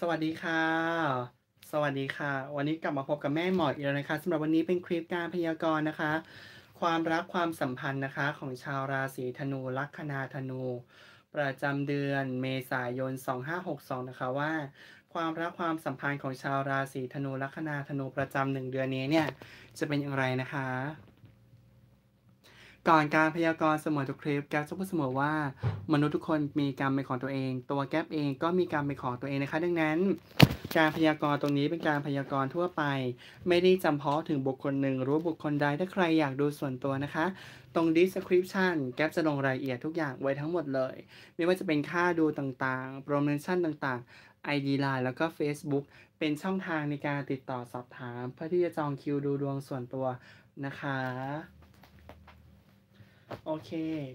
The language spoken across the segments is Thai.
สวัสดีค่ะ สวัสดีค่ะ วันนี้กลับมาพบกับแม่หมออีกแล้วนะคะสำหรับวันนี้เป็นคลิปการพยากรณ์นะคะ ความรักความสัมพันธ์นะคะ ของชาวราศีธนูลัคนาธนู ประจำเดือนเมษายน 2562 นะคะว่า ความรักความสัมพันธ์ของชาวราศีธนูลัคนาธนูประจำหนึ่งเดือนนี้เนี่ยจะเป็นอย่างไรนะคะ ก่อนการพยากรณ์เสมอทุกคลิปแก๊ปจะพูดเสมอว่า มนุษย์ทุกคนมีกรรมเป็นของตัวเอง ตัวแก๊ปเองก็มีกรรมเป็นของตัวเองนะคะ ดังนั้น การพยากรณ์ตรงนี้เป็นการพยากรณ์ทั่วไป ไม่ได้จำเพาะถึงบุคคลหนึ่งหรือบุคคลใดถ้าใครอยากดูส่วนตัวนะคะ ตรง description แก๊ปจะลงรายละเอียดทุกอย่างไว้ทั้งหมดเลย ไม่ว่าจะเป็นค่าดูต่างๆโปรโมชั่นต่างๆ ID Line แล้วก็ Facebook เป็นช่องทางในการติดต่อสอบถาม เพื่อที่จะจองคิวดูดวงส่วนตัวนะคะ โอเค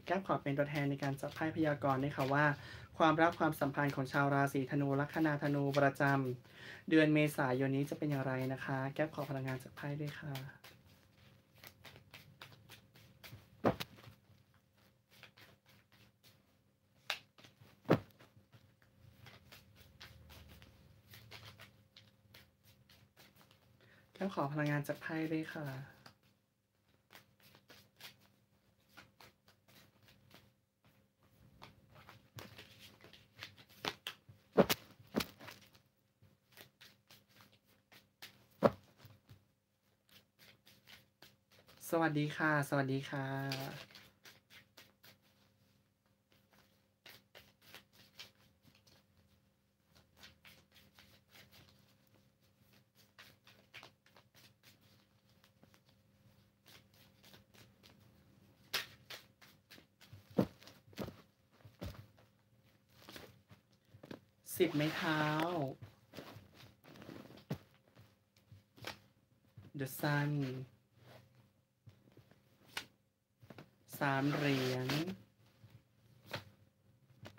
แก๊ปขอเป็นตัวแทนในการจับไพ่พยากรณ์ด้วยค่ะว่า ความรักความสัมพันธ์ของชาวราศีธนูลัคนาธนูประจำเดือนเมษายนนี้จะเป็นอย่างไรนะคะ แก๊ปขอพลังงานจากไพ่ด้วยค่ะแก้วขอพลังงานจากไพ่ด้วยค่ะ ส วัสดีค่ะ สวัสดีค่ะ สิบไม้เท้า The Sun สามเหรียญ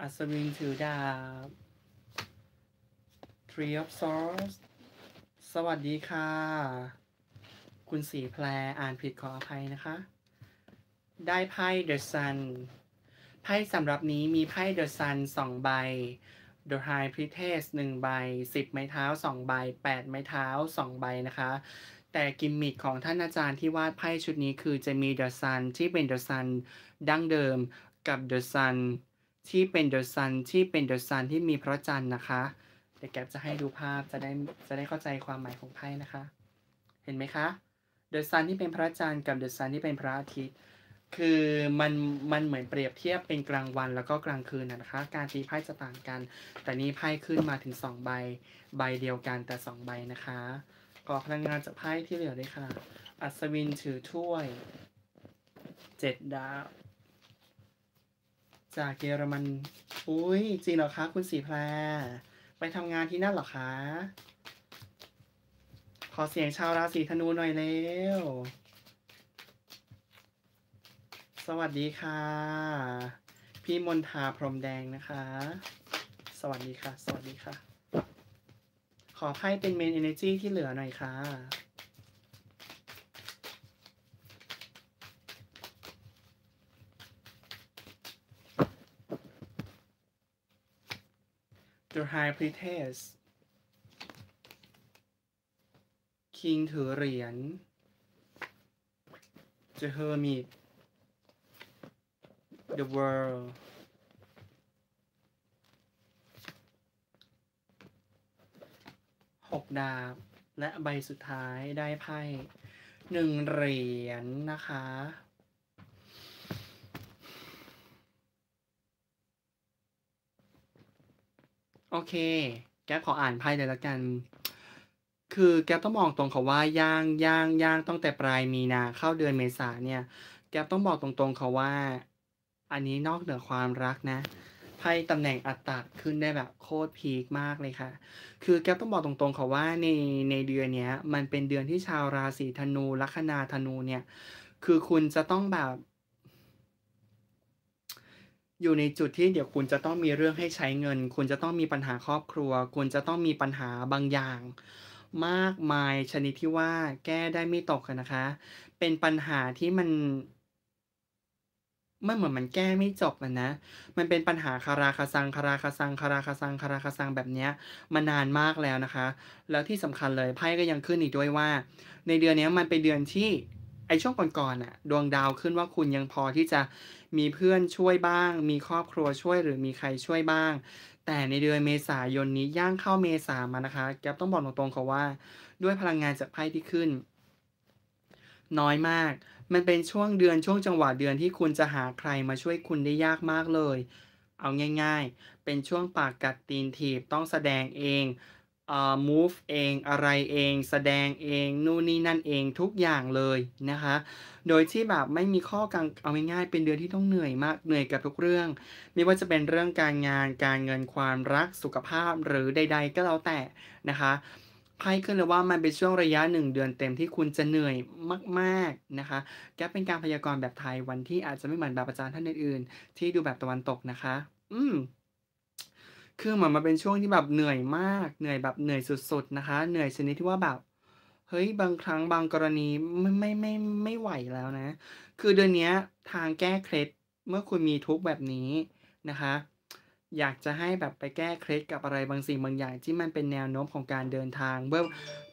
อัศวินถือดาบ Tree of Swords สวัสดีค่ะ คุณสีแพรอ่านผิดขออภัยนะคะ ได้ไพ่ The Sun ไพ่สำหรับนี้มีไพ่ The Sun สองใบ The High Priestess หนึ่งใบสิบไม้เท้าสองใบแปดไม้เท้าสองใบนะคะ แต่กิมมิคของท่านอาจารย์ที่วาดไพ่ชุดนี้คือจะมี The Sun ที่เป็น The Sun ดั้งเดิมกับ The Sun ที่เป็น The Sun ที่เป็น The Sun ที่มีพระจันทร์นะคะเดี๋ยวแกจะให้ดูภาพจะได้จะได้เข้าใจความหมายของไพ่นะคะ เห็นไหมคะ The Sun ที่เป็นพระจันทร์กับ The Sun ที่เป็นพระอาทิตย์คือมันมันเหมือนเปรียบเทียบเป็นกลางวันแล้วก็กลางคืนนะคะ การตีไพ่จะต่างกัน แต่นี่ไพ่ขึ้นมาถึงสองใบ ใบเดียวกันแต่สองใบนะคะ ขอพลังงานจากไพ่ที่เหลือด้วยค่ะ อัศวินถือถ้วยเจ็ดดาว จากเยอรมัน อุ้ยจริงเหรอคะคุณสีแพร ไปทำงานที่นั่นเหรอคะ ขอเสียงชาวราศีธนูหน่อยเร็ว สวัสดีค่ะ พี่มนทาพรหมแดงนะคะ สวัสดีค่ะ สวัสดีค่ะ อไพ่เป็นเมน energy ที่เหลือหน่อยค่ะ The High Priestess King ถือเหรียญ The Hermit The World หกดาบ และใบสุดท้ายได้ไพ่หนึ่งเหรียญนะคะ โอเค แกขออ่านไพ่เลยละกัน คือแกต้องมองตรงเขาว่าย่างย่างย่างตั้งแต่ปลายมีนาเข้าเดือนเมษาเนี่ย แกต้องบอกตรงๆเขาว่า อันนี้นอกเหนือความรักนะ ไพ่ตำแหน่งอัตตาขึ้นได้แบบโคตรพีคมากเลยค่ะ คือแก๊ปต้องบอกตรงๆค่ะว่าในในเดือนนี้มันเป็นเดือนที่ชาวราศีธนูลัคนาธนูเนี่ย คือคุณจะต้องแบบ อยู่ในจุดที่เดี๋ยวคุณจะต้องมีเรื่องให้ใช้เงิน คุณจะต้องมีปัญหาครอบครัว คุณจะต้องมีปัญหาบางอย่างมากมายชนิดที่ว่าแก้ได้ไม่ตกนะคะ เป็นปัญหาที่มัน มันเหมือนมันแก้ไม่จบอะนะ มันเป็นปัญหาคาราคาซังคาราคาซังคาราคาซังคาราคาซังแบบเนี้ยมานานมากแล้วนะคะ แล้วที่สำคัญเลยไพ่ก็ยังขึ้นอีกด้วยว่า ในเดือนนี้มันเป็นเดือนที่ไอช่วงก่อนๆน่ะดวงดาวขึ้นว่าคุณยังพอที่จะมีเพื่อนช่วยบ้าง มีครอบครัวช่วยหรือมีใครช่วยบ้าง แต่ในเดือนเมษายนนี้ย่างเข้าเมษามานะคะแกต้องบอกตรงๆค่ะว่า ด้วยพลังงานจากไพ่ที่ขึ้น น้อยมาก มันเป็นช่วงเดือนช่วงจังหวะเดือนที่คุณจะหาใครมาช่วยคุณได้ยากมากเลย เอาง่ายๆ เป็นช่วงปากกัดตีนถีบต้องแสดงเองเอ่อ move เองอะไรเอง แสดงเองนู่นนี่นั่นเองทุกอย่างเลยนะคะ โดยที่แบบไม่มีข้อกังเอาง่ายๆ เป็นเดือนที่ต้องเหนื่อยมากเหนื่อยกับทุกเรื่อง ไม่ว่าจะเป็นเรื่องการงานการเงินความรักสุขภาพหรือใด ๆ ก็แล้วแต่นะคะ ไพ่ขึ้นเลยว่ามันเป็นช่วงระยะหนึ่งเดือนเต็มที่คุณจะเหนื่อยมากๆนะคะ แกเป็นการพยากรณ์แบบไทยวันที่อาจจะไม่เหมือนแบบอาจารย์ท่านอื่นๆ ที่ดูแบบตะวันตกนะคะ อืมคือเหมือนมันเป็นช่วงที่แบบเหนื่อยมาก เหนื่อยแบบเหนื่อยสุด ๆ นะคะ เหนื่อยชนิดที่ว่าแบบ เฮ้ยบางครั้งบางกรณีไม่ไม่ไม่ไม่ไหวแล้วนะ คือเดือนนี้ทางแก้เคล็ดเมื่อคุณมีทุกแบบนี้นะคะ อยากจะให้แบบไปแก้เคล็ดกับอะไรบางสิ่งบางอย่างที่มันเป็นแนวโน้มของการเดินทางเพื่อ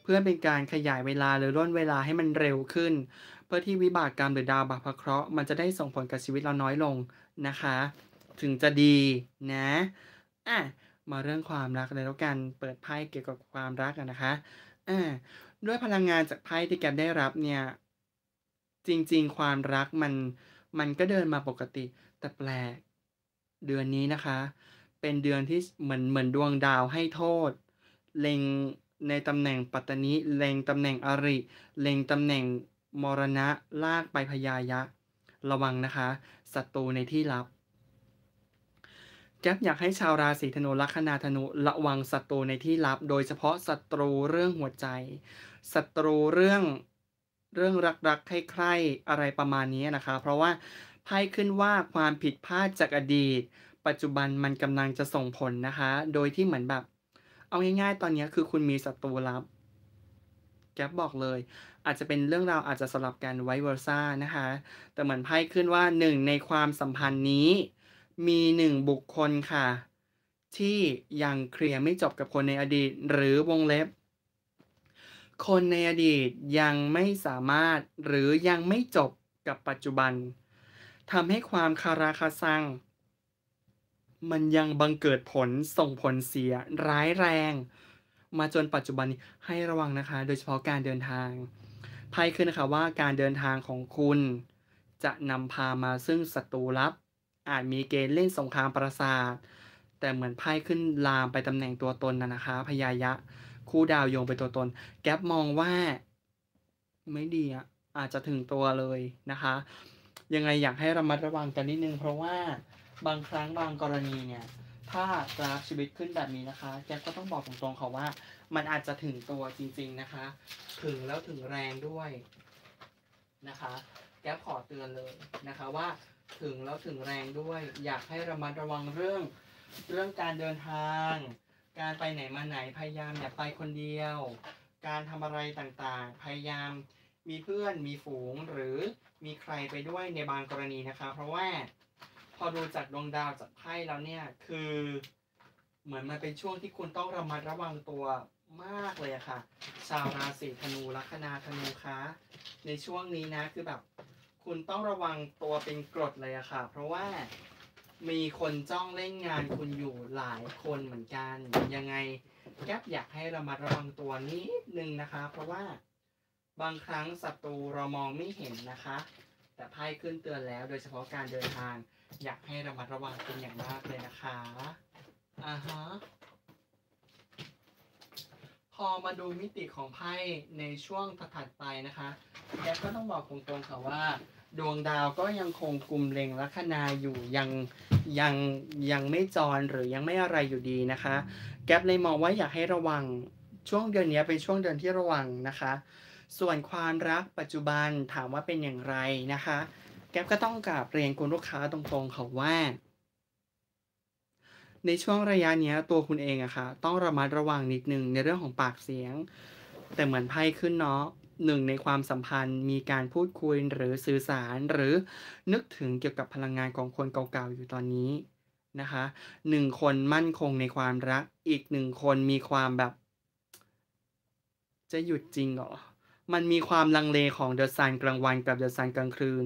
เพื่อเป็นการขยายเวลาหรือร่นเวลาให้มันเร็วขึ้น เพื่อที่วิบากกรรมหรือดาวบาปพระเคราะห์มันจะได้ส่งผลกับชีวิตเราน้อยลงนะคะ ถึงจะดีนะอะมาเรื่องความรักเลยแล้วกันเปิดไพ่เกี่ยวกับความรักกันนะคะอ่าด้วยพลังงานจากไพ่ที่แกได้รับเนี่ย จริง ๆ ความรักมันมันก็เดินมาปกติ แต่แปลก เดือนนี้นะคะ เป็นเดือนที่เหมือนเหมือนดวงดาวให้โทษ เล็งในตำแหน่งปัตตนิเล็งตำแหน่งอริ เล็งตำแหน่งมรณะลากไปพยายะ ระวังนะคะศัตรูในที่ลับแก๊ปอยากให้ชาวราศีธนูลัคนาธนุระวังศัตรูในที่ลับ โดยเฉพาะศัตรูเรื่องหัวใจศัตรูเรื่องเรื่องรักๆใคร่ๆอะไรประมาณนี้นะคะ เพราะว่า พ่ขึ้นว่าความผิดพลาดจากอดีต ปัจจุบันมันกำลังจะส่งผลนะคะ โดยที่เหมือนแบบ เอาง่ายๆ ตอนนี้คือคุณมีศัตรูลับแก๊ปบอกเลย อาจจะเป็นเรื่องราวอาจจะสลับกันไวเวอร์ซ่านะคะ แต่เหมือนไพ่ขึ้นว่าหนึ่งในความสัมพันธ์นี้ มีหนึ่งบุคคลค่ะ ที่ยังเคลียร์ไม่จบกับคนในอดีต หรือวงเล็บ คนในอดีตยังไม่สามารถหรือยังไม่จบกับปัจจุบัน ทำให้ความคาราคาซัง มันยังบังเกิดผลส่งผลเสียร้ายแรง มาจนปัจจุบันนี้ให้ระวังนะคะ โดยเฉพาะการเดินทางไพ่ขึ้นนะคะว่าการเดินทางของคุณ จะนำพามาซึ่งศัตรูลับ อาจมีเกณฑ์เล่นสงครามประสาท แต่เหมือนไพ่ขึ้นลามไปตำแหน่งตัวตนนะนะคะ พยายะ คู่ดาวโยงไปตัวตน แก๊ปมองว่า ไม่ดีอะอาจจะถึงตัวเลยนะคะ ยังไงอยากให้ระมัดระวังกันนิดนึง เพราะว่าบางครั้งบางกรณีเนี่ย ถ้ากราฟชีวิตขึ้นแบบนี้นะคะแก๊ปก็ต้องบอกตรงๆค่ะว่า มันอาจจะถึงตัวจริง ๆนะคะ ถึงแล้วถึงแรงด้วยนะคะแก๊ปขอเตือนเลยนะคะว่าถึงแล้วถึงแรงด้วย อยากให้ระมัดระวังเรื่องเรื่องการเดินทาง การไปไหนมาไหนพยายามอย่าไปคนเดียว การทำอะไรต่างๆ พยายาม มีเพื่อนมีฝูงหรือมีใครไปด้วยในบางกรณีนะคะ เพราะว่าพอดูจากดวงดาวจากไพ่แล้วเนี่ยคือเหมือนมันเป็นช่วงที่คุณต้องระมัดระวังตัวมากเลยค่ะ ชาวราศีธนูลัคนาธนูคะในช่วงนี้นะคือแบบคุณต้องระวังตัวเป็นกรดเลยอะค่ะ เพราะว่ามีคนจ้องเล่นงานคุณอยู่หลายคนเหมือนกัน ยังไงแก๊ปอยากให้ระมัดระวังตัวนิดนึงนะคะ เพราะว่า บางครั้งศัตรูเรามองไม่เห็นนะคะ แต่ไพ่ขึ้นเตือนแล้วโดยเฉพาะการเดินทาง อยากให้ระมัดระวังเป็นอย่างมากเลยนะคะอ่าฮะพอมาดูมิติของไพ่ในช่วงถัดไปนะคะแกก็ต้องบอกตรงๆค่ะว่า ดวงดาวก็ยังคงกลุ่มเล็งลัคนาอยู่ยังยังยังไม่จรหรือยังไม่อะไรอยู่ดีนะคะ แก๊ปเลยมองว่าอยากให้ระวังช่วงเดือนนี้เป็นช่วงเดือนที่ระวังนะคะ ส่วนความรักปัจจุบันถามว่าเป็นอย่างไรนะคะ แก๊ปก็ต้องกราบเรียนคุณลูกค้าตรงๆค่ะว่า ในช่วงระยะนี้ตัวคุณเองอะค่ะ ต้องระมัดระวังนิดนึงในเรื่องของปากเสียง แต่เหมือนไพ่ขึ้นเนาะหนึ่งในความสัมพันธ์มีการพูดคุยหรือสื่อสารหรือนึกถึงเกี่ยวกับพลังงานของคนเก่าๆอยู่ตอนนี้นะคะหนึ่งคนมั่นคงในความรัก อีกหนึ่งคนมีความแบบ จะหยุดจริงเหรอ มันมีความลังเลของเดอะซันกลางวันกับเดอะซันกลางคืน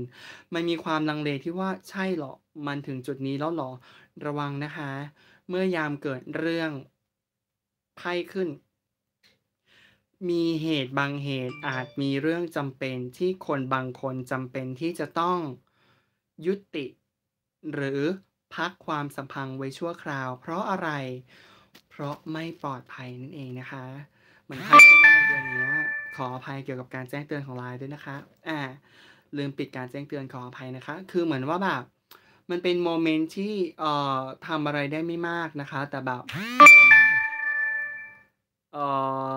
มันมีความลังเลที่ว่าใช่เหรอ มันถึงจุดนี้แล้วเหรอ ระวังนะคะ เมื่อยามเกิดเรื่องไพ่ขึ้น มีเหตุบางเหตุอาจมีเรื่องจำเป็นที่คนบางคนจำเป็นที่จะต้องยุติ หรือพักความสัมพันธ์ไว้ชั่วคราว เพราะอะไร เพราะไม่ปลอดภัยนั่นเองนะคะเหมือนไพ่ที่ว่าในเดือนนี้ ขออภัยเกี่ยวกับการแจ้งเตือนของไลน์ด้วยนะคะ อ่า ลืมปิดการแจ้งเตือนขออภัยนะคะ คือเหมือนว่าแบบ มันเป็นโมเมนต์ที่ เอ่อทำอะไรได้ไม่มากนะคะ แต่แบบ เอ่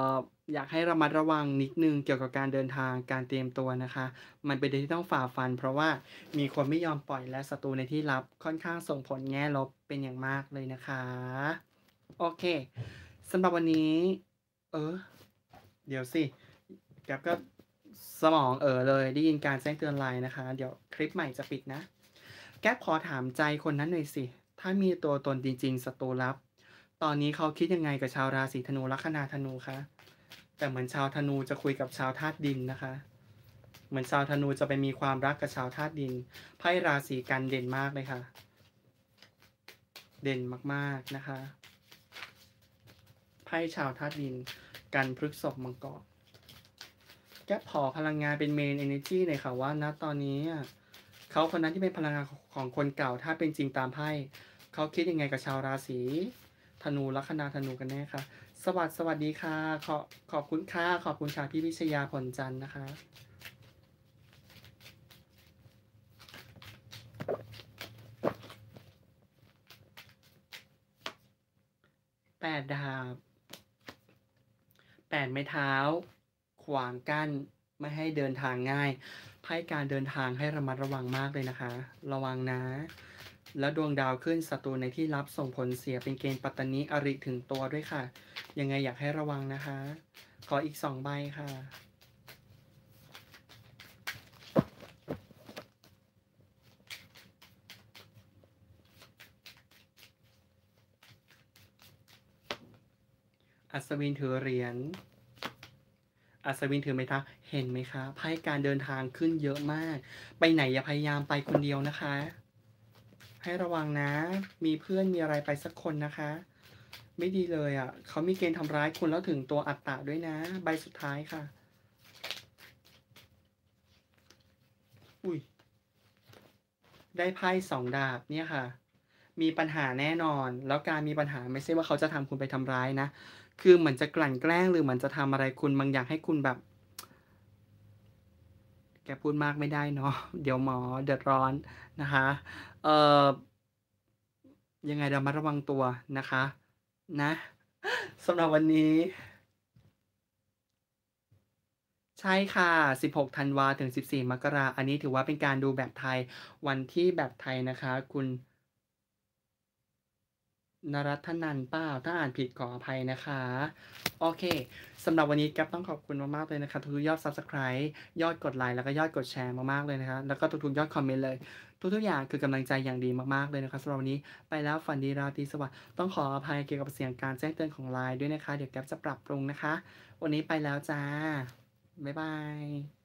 อ อยากให้ระมัดระวังนิดนึงเกี่ยวกับการเดินทาง การเตรียมตัวนะคะ มันเป็นเรื่องที่ต้องฝ่าฟัน เพราะว่ามีคนไม่ยอมปล่อยและศัตรูในที่ลับค่อนข้างส่งผลแง่ลบเป็นอย่างมากเลยนะคะ โอเคสำหรับวันนี้ เออ เดี๋ยวสิ แกบก็สมองเออเลยได้ยินการแจ้งเตือนไลน์นะคะ เดี๋ยวคลิปใหม่จะปิดนะ แก๊ปขอถามใจคนนั้นหน่อยสิ ถ้ามีตัวตนจริงๆศัตรูลับ ตอนนี้เขาคิดยังไงกับชาวราศีธนูลัคนาธนูคะแต่เหมือนชาวธนูจะคุยกับชาวธาตุดินนะคะ เหมือนชาวธนูจะไปมีความรักกับชาวธาตุดินไพ่ราศีกันเด่นมากเลยค่ะ เด่นมากๆนะคะไพ่ชาวธาตุดิน กันพฤกษบมังกร แก๊ปขอพลังงานเป็นเมนเอเนจีหน่อยค่ะว่าณตอนนี้เขาคนนั้นที่เป็นพลังงานของคนเก่าถ้าเป็นจริงตามไพ่เขาคิดยังไงกับชาวราศีธนูลัคนาธนูกันแน่ค่ะ สวัสดีสวัสดีค่ะ ขอขอบคุณค่ะขอบคุณค่ะพี่วิชยาผลจันทร์นะคะแปดดาบแปดไม้เท้า ขวางกั้นไม่ให้เดินทางง่ายไพ่การเดินทางให้ระมัดระวังมากเลยนะคะ ระวังนะ แล้วดวงดาวขึ้นศัตรูในที่รับส่งผลเสียเป็นเกณฑ์ปัตตานิอริถึงตัวด้วยค่ะ ยังไงอยากให้ระวังนะคะ ขออีกสองใบค่ะอัศวินถือเหรียญ อัศวินถือไม้เท้าเห็นไหมคะไพ่การเดินทางขึ้นเยอะมาก ไปไหนอย่าพยายามไปคนเดียวนะคะ ให้ระวังนะ มีเพื่อนมีอะไรไปสักคนนะคะ ไม่ดีเลยอะ่ะเขามีเกณฑ์ทำร้ายคุณแล้วถึงตัวอัตตะด้วยนะ ใบสุดท้ายค่ะ อุ้ยได้ไพ่สองดาบเนี่ยค่ะ มีปัญหาแน่นอน แล้วการมีปัญหาไม่ใช่ว่าเขาจะทำคุณไปทำร้ายนะ คือเหมือนจะกลั่นแกล้งหรือเหมือนจะทำอะไรคุณบางอย่างให้คุณแบบ แกพูดมากไม่ได้เนาะเดี๋ยวหมอเดือดร้อนนะคะเอ่อยังไงเรามาระวังตัวนะคะ นะสำหรับวันนี้ ใช่ค่ะ 16 ธันวาถึง 14 มกราอันนี้ถือว่าเป็นการดูแบบไทยวันที่แบบไทยนะคะ คุณ นรัตนันท์เป้าถ้าอ่านผิดขออภัยนะคะ โอเคสำหรับวันนี้แก๊ปต้องขอบคุณมาก ๆ เลยนะคะทุกๆยอด Subscribe ยอดกดไลค์แล้วก็ยอดกดแชร์มาก ๆ เลยนะคะ แล้วก็ทุกๆยอดคอมเมนต์เลย ทุก ๆ อย่างคือกำลังใจอย่างดีมาก ๆ เลยนะคะสำหรับวันนี้ไปแล้วฝันดีราตรีสวัสดิ์ต้องขออภัยเกี่ยวกับเสียงการแจ้งเตือนของไลน์ด้วยนะคะ เดี๋ยวแก๊ปจะปรับปรุงนะคะ วันนี้ไปแล้วจ้าบ๊ายบาย